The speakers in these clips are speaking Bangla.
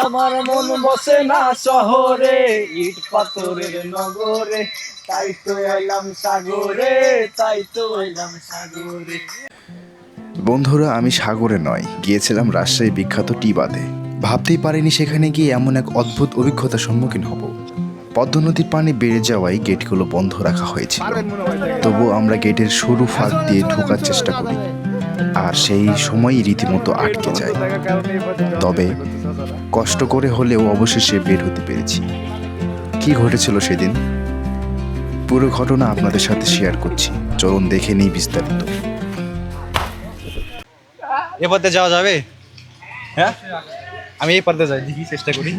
আমার মন বসে না শহরে, ইট পাথরের নগরে। তাই তো এলাম সাগরে, তাই তো এলাম সাগরে। বন্ধুরা, আমি সাগরে নয়, গিয়েছিলাম রাজশাহী বিখ্যাত টি বাঁধে। ভাবতেই পারিনি সেখানে গিয়ে এমন এক অদ্ভুত অভিজ্ঞতার সম্মুখীন হব। পদ্ম নদীর পানি বেড়ে যাওয়ায় গেটগুলো বন্ধ রাখা হয়েছিল। তবু আমরা গেটের সরু ফাঁক দিয়ে ঢোকার চেষ্টা করি। আর সেই সময়ই রীতিমতো আটকে যায়। তবে কষ্ট করে হলেও অবশেষে বের হতে পেরেছি। কি ঘটেছিল সেদিন? পুরো ঘটনা আপনাদের সাথে শেয়ার করছি। চলুন দেখে নিই বিস্তারিত। এ পথে যাওয়া যাবে? হ্যাঁ? আমি এই পথে যাই দেখি চেষ্টা করি।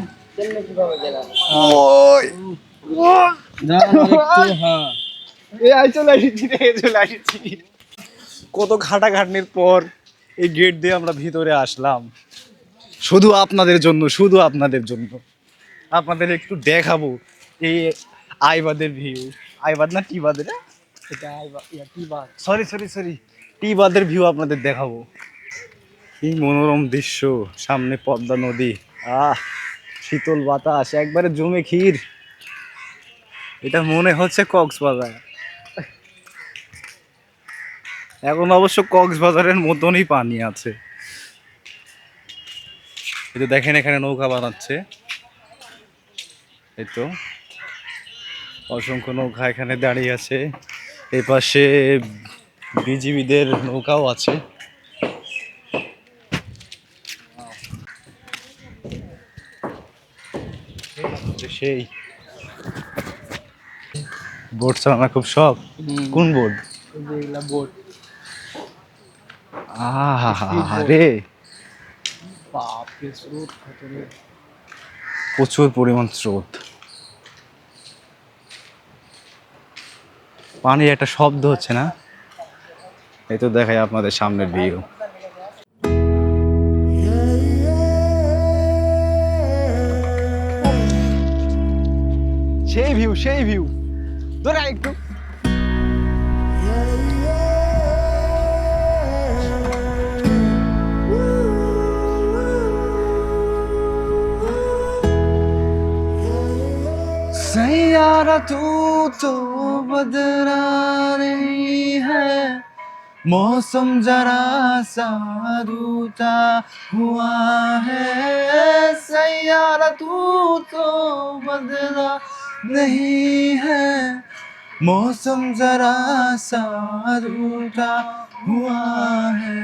কত ঘাটাঘাটনির পর এই গেট দিয়ে আমরা ভিতরে আসলাম। শুধু আপনাদের জন্য, শুধু আপনাদের জন্য। আপনাদের একটু দেখাবো এই আইবাদের ভিউ আইবাদ না টিবাদের এটা টিবাদ। সরি সরি সরি টিবাদের ভিউ আপনাদের দেখাবো। এই মনোরম দৃশ্য। সামনে পদ্মা নদী। আহ, শীতল বাতাস, একবারে জমে ক্ষীর। এটা মনে হচ্ছে কক্সবাজার। এখন অবশ্য কক্সবাজারের মতনই পানি আছে। এই তো দেখেন এখানে নৌকা বানাচ্ছে। এই তো। অসংখ্য নৌকা এখানে দাঁড়িয়ে আছে। এই পাশে বিজিবিদের নৌকাও আছে। সেই। বোট চালানো খুব শখ? কোন বোট? যেগুলা রে। বাপরে স্রোত খতরে প্রচুর পরিমাণ স্রোত। পানির একটা শব্দ হচ্ছে না? এই তো দেখাই আপনাদের সামনের ভিউ। সেই ভিউ সেই ভিউ। ধরে একটু सैयारा तू तो बदला रही है। मौसम जरा सा रूठा हुआ है। सैयारा तू तो बदला नहीं है। मौसम जरा सा हुआ है।